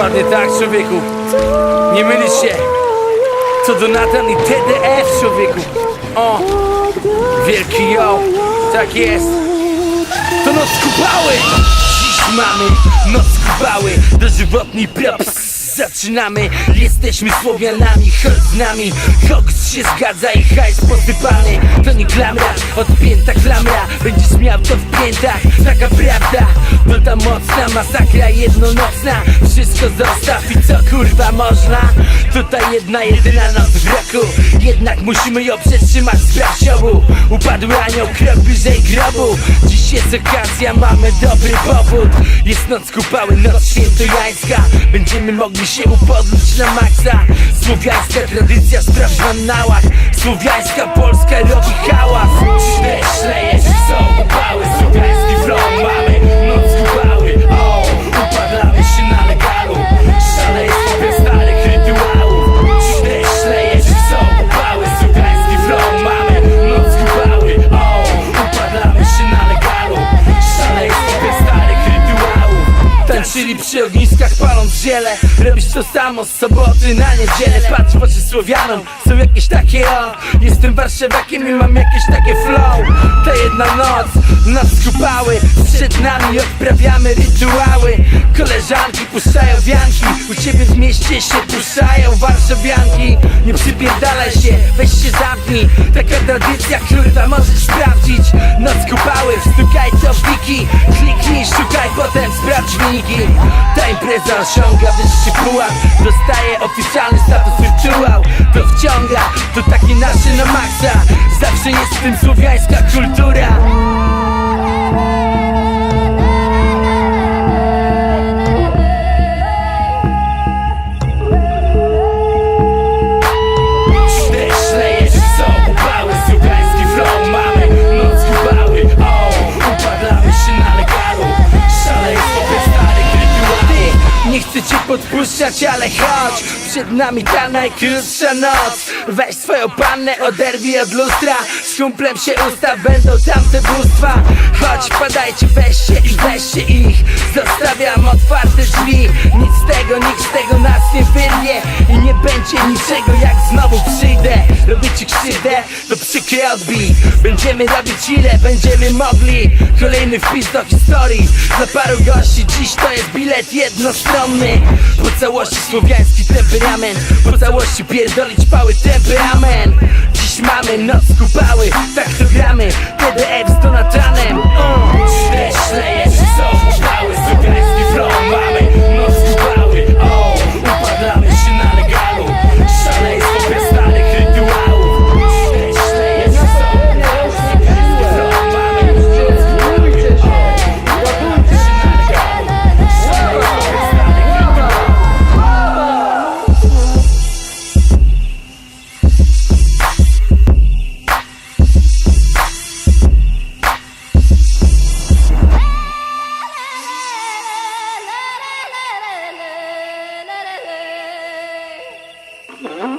Dokładnie tak, człowieku. Nie mylisz się. To Donatan i TDF, człowieku. O, wielki yo. Tak jest. To noc kupały. Dziś mamy noc kupały. Dożywotni props. Zaczynamy, jesteśmy Słowianami, chodź z nami. Koks się zgadza i hajs posypany To nie klamra, odpięta klamra. Będziesz miał to w piętach, taka prawda. To ta mocna masakra jednonocna. Wszystko zostaw i co kurwa można? Tutaj jedna jedyna noc w roku. Jednak musimy ją przetrzymać z prasiobu Upadły anioł krok bliżej grobu. Dziś jest okazja, mamy dobry powód. Jest noc kupały, noc świętojańska. Będziemy mogli się upodlić na maksa. Słowiańska tradycja sprawdź w annałach Słowiańska Polska robi hałas. Źle szlejesz, są upały. Słowiański flow mamy Noc kupały, o Upadamy się na legalu. Szaleństwo bez starych rytuałów Źle szlejesz, są upały. Słowiański flow mamy Noc kupały, o Upadamy się na legalu. Szaleństwo bez starych rytuałów Tańczyli przy ogniskach paląc ziele Robisz to samo z soboty na niedzielę. Patrz w oczy Słowianom, są jakieś takie o Jestem warszawakiem i mam jakieś takie flow. Ta jedna noc, noc kupały Przed nami odprawiamy rytuały. Koleżanki puszczają wianki U ciebie w mieście się puszczają warszawianki. Nie przypierdalaj się, weź się zamknij. Taka tradycja, kurwa możesz sprawdzić. Noc kupały, wstukaj to wiki. Kliknij, szukaj, potem sprawdź wyniki Ta impreza osiąga wyższy pułap. Dostaje oficjalny status rytuał To wciąga, to takie nasze na maksa. Zawsze jest w tym słowiańska kultura ale chodź. Przed nami ta najkrótsza noc. Weź swoją pannę, oderwij od lustra. Z kumplem się ustaw, będą tamte bóstwa. Chodź, padajcie, weźcie i weźcie ich. Zostawiam otwarte drzwi. Nic z tego, nikt z tego nas I nie będzie niczego jak znowu przyjdę. Robię ci krzywdę, to przykry odbij. Będziemy robić ile będziemy mogli. Kolejny wpis do historii. Dla paru gości dziś to jest bilet jednostronny. Po całości słowiański temperament. Po całości pierdolić pały temperament. Dziś mamy noc kupały, tak to gramy. TDF Mm-hmm.